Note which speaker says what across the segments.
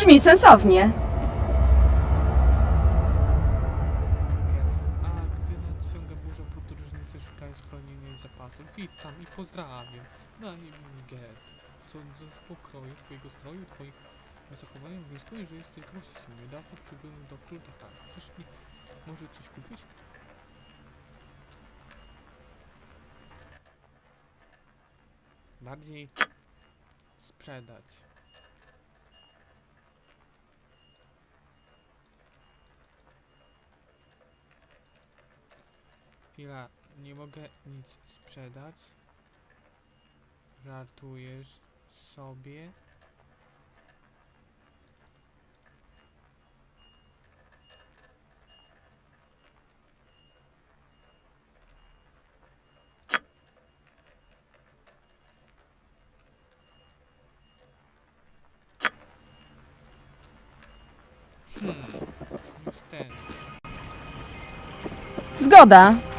Speaker 1: Brzmi sensownie.
Speaker 2: A gdy nadciąga burza, podróżnicy szukają schronienia i zapasów. Witam i pozdrawiam. Na imię Get. Sądzę z pokroju twojego stroju, twoich zachowania wnioskuję, że jesteś gościem. Niedawno przybyłem do Kuldahar. Chcesz mi może coś kupić? Bardziej sprzedać. Chwila, nie mogę nic sprzedać. Żartujesz sobie? Hmm.
Speaker 1: Zgoda.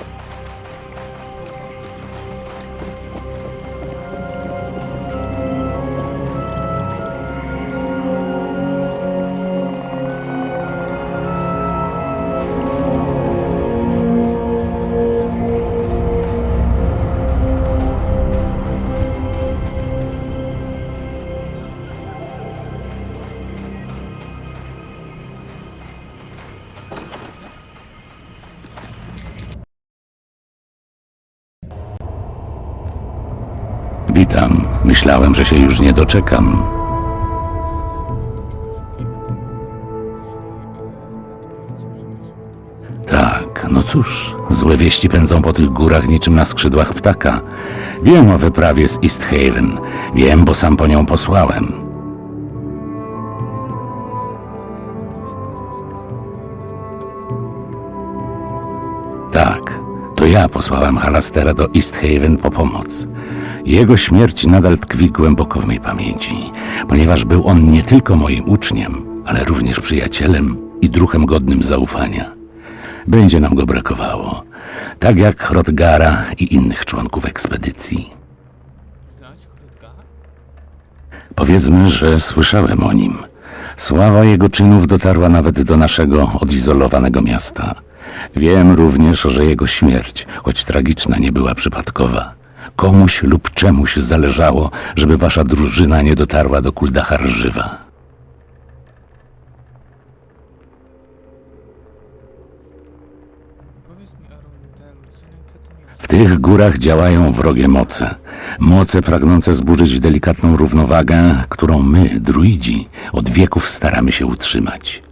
Speaker 3: Witam. Myślałem, że się już nie doczekam. Tak, no cóż, złe wieści pędzą po tych górach niczym na skrzydłach ptaka. Wiem o wyprawie z East Haven. Wiem, bo sam po nią posłałem. Tak, to ja posłałem Halastera do East Haven po pomoc. Jego śmierć nadal tkwi głęboko w mej pamięci, ponieważ był on nie tylko moim uczniem, ale również przyjacielem i druhem godnym zaufania. Będzie nam go brakowało, tak jak Hrodgara i innych członków ekspedycji. Powiedzmy, że słyszałem o nim. Sława jego czynów dotarła nawet do naszego odizolowanego miasta. Wiem również, że jego śmierć, choć tragiczna, nie była przypadkowa. Komuś lub czemuś zależało, żeby wasza drużyna nie dotarła do Kuldachar żywa. W tych górach działają wrogie moce. Moce pragnące zburzyć delikatną równowagę, którą my, druidzi, od wieków staramy się utrzymać.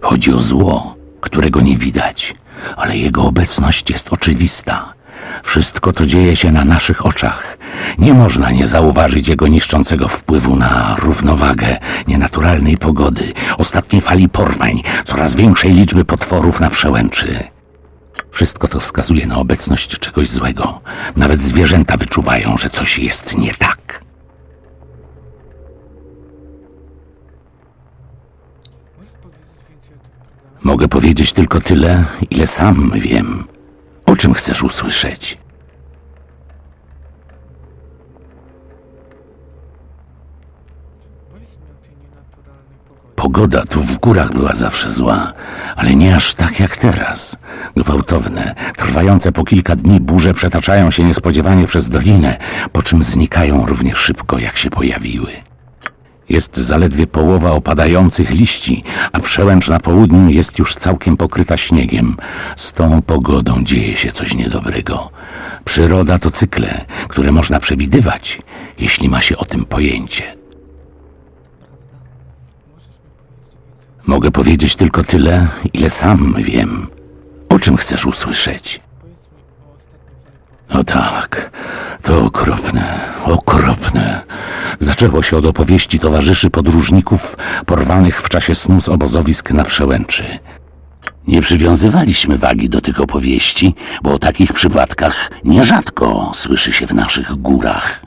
Speaker 3: Chodzi o zło, którego nie widać, ale jego obecność jest oczywista. Wszystko to dzieje się na naszych oczach. Nie można nie zauważyć jego niszczącego wpływu na równowagę nienaturalnej pogody, ostatniej fali porwań, coraz większej liczby potworów na przełęczy. Wszystko to wskazuje na obecność czegoś złego. Nawet zwierzęta wyczuwają, że coś jest nie tak.
Speaker 2: Możesz powiedzieć więcej o tych problemach?
Speaker 3: Mogę powiedzieć tylko tyle, ile sam wiem. O czym chcesz usłyszeć? Pogoda tu w górach była zawsze zła, ale nie aż tak jak teraz. Gwałtowne, trwające po kilka dni burze przetaczają się niespodziewanie przez dolinę, po czym znikają równie szybko, jak się pojawiły. Jest zaledwie połowa opadających liści, a przełęcz na południu jest już całkiem pokryta śniegiem. Z tą pogodą dzieje się coś niedobrego. Przyroda to cykle, które można przewidywać, jeśli ma się o tym pojęcie. Mogę powiedzieć tylko tyle, ile sam wiem. O czym chcesz usłyszeć?
Speaker 2: Powiedz mi o ostatniej fali porwań.
Speaker 3: O tak, to okropne, okropne. Zaczęło się od opowieści towarzyszy podróżników porwanych w czasie snu z obozowisk na przełęczy. Nie przywiązywaliśmy wagi do tych opowieści, bo o takich przypadkach nierzadko słyszy się w naszych górach.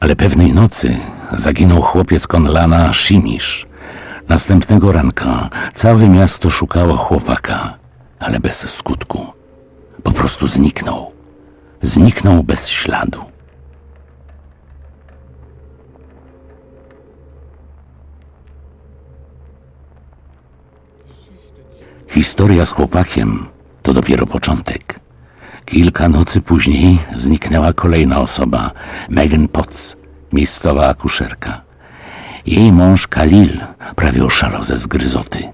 Speaker 3: Ale pewnej nocy zaginął chłopiec Konlana Shimish. Następnego ranka całe miasto szukało chłopaka, ale bez skutku. Po prostu zniknął zniknął bez śladu. Historia z chłopakiem to dopiero początek. Kilka nocy później zniknęła kolejna osoba, Megan Potts, miejscowa akuszerka. Jej mąż Khalil prawie oszalał ze zgryzoty.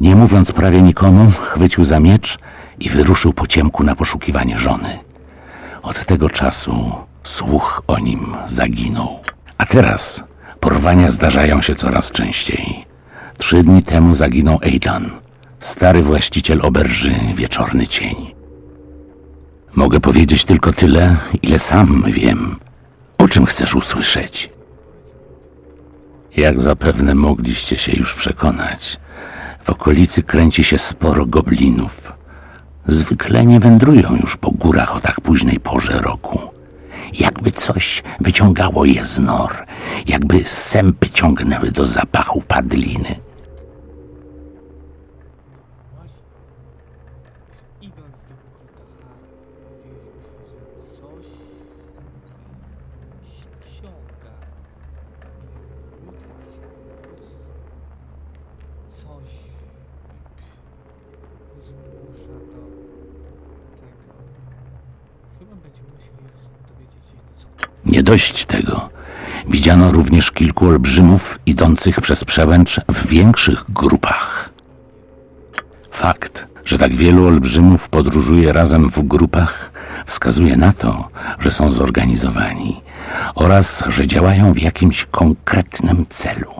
Speaker 3: Nie mówiąc prawie nikomu, chwycił za miecz i wyruszył po ciemku na poszukiwanie żony. Od tego czasu słuch o nim zaginął. A teraz porwania zdarzają się coraz częściej. Trzy dni temu zaginął Aidan, stary właściciel oberży Wieczorny Cień. Mogę powiedzieć tylko tyle, ile sam wiem. O czym chcesz usłyszeć? Jak zapewne mogliście się już przekonać, w okolicy kręci się sporo goblinów. Zwykle nie wędrują już po górach o tak późnej porze roku. Jakby coś wyciągało je z nor, jakby sępy ciągnęły do zapachu padliny.
Speaker 2: Coś
Speaker 3: Nie dość tego. Widziano również kilku olbrzymów idących przez przełęcz w większych grupach. Fakt, że tak wielu olbrzymów podróżuje razem w grupach, wskazuje na to, że są zorganizowani oraz że działają w jakimś konkretnym celu.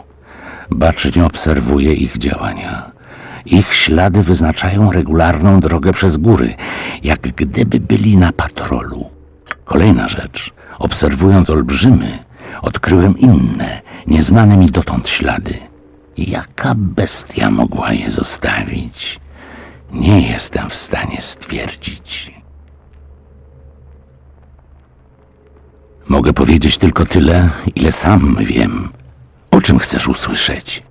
Speaker 3: Bacznie obserwuje ich działania. Ich ślady wyznaczają regularną drogę przez góry, jak gdyby byli na patrolu. Kolejna rzecz. Obserwując olbrzymy, odkryłem inne, nieznane mi dotąd ślady. Jaka bestia mogła je zostawić? Nie jestem w stanie stwierdzić. Mogę powiedzieć tylko tyle, ile sam wiem. O czym chcesz usłyszeć?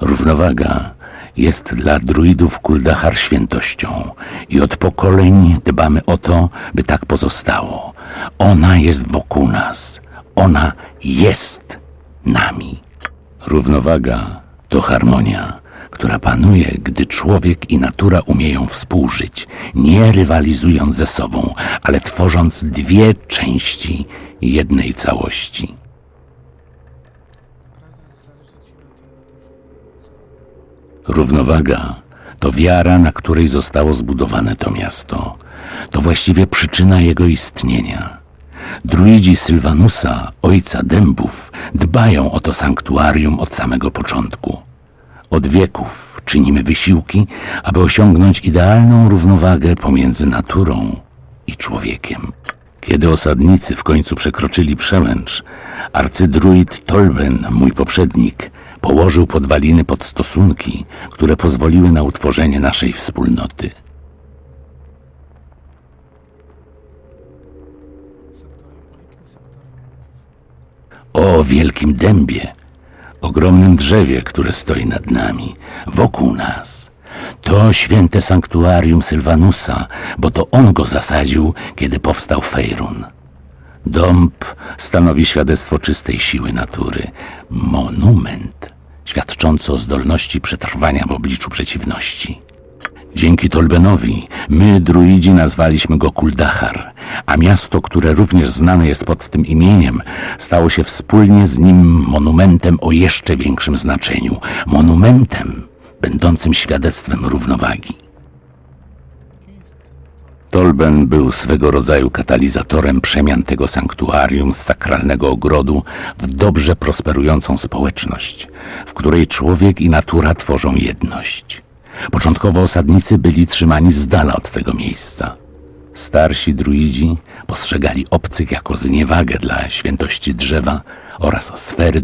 Speaker 3: Równowaga jest dla druidów Kuldachar świętością i od pokoleń dbamy o to, by tak pozostało. Ona jest wokół nas. Ona jest nami. Równowaga to harmonia, która panuje, gdy człowiek i natura umieją współżyć, nie rywalizując ze sobą, ale tworząc dwie części jednej całości. Równowaga to wiara, na której zostało zbudowane to miasto. To właściwie przyczyna jego istnienia. Druidzi Sylwanusa, ojca dębów, dbają o to sanktuarium od samego początku. Od wieków czynimy wysiłki, aby osiągnąć idealną równowagę pomiędzy naturą i człowiekiem. Kiedy osadnicy w końcu przekroczyli przełęcz, arcydruid Tolben, mój poprzednik, położył podwaliny pod stosunki, które pozwoliły na utworzenie naszej wspólnoty. O wielkim dębie, ogromnym drzewie, które stoi nad nami, wokół nas. To święte sanktuarium Sylwanusa, bo to on go zasadził, kiedy powstał Fejrun. Dąb stanowi świadectwo czystej siły natury, monument świadczący o zdolności przetrwania w obliczu przeciwności. Dzięki Tolbenowi my, druidzi, nazwaliśmy go Kuldachar, a miasto, które również znane jest pod tym imieniem, stało się wspólnie z nim monumentem o jeszcze większym znaczeniu. Monumentem będącym świadectwem równowagi.
Speaker 2: Kim jest ten to?
Speaker 3: Tolben był swego rodzaju katalizatorem przemian tego sanktuarium z sakralnego ogrodu w dobrze prosperującą społeczność, w której człowiek i natura tworzą jedność. Początkowo osadnicy byli trzymani z dala od tego miejsca. Starsi druidzi postrzegali obcych jako zniewagę dla świętości drzewa oraz sfery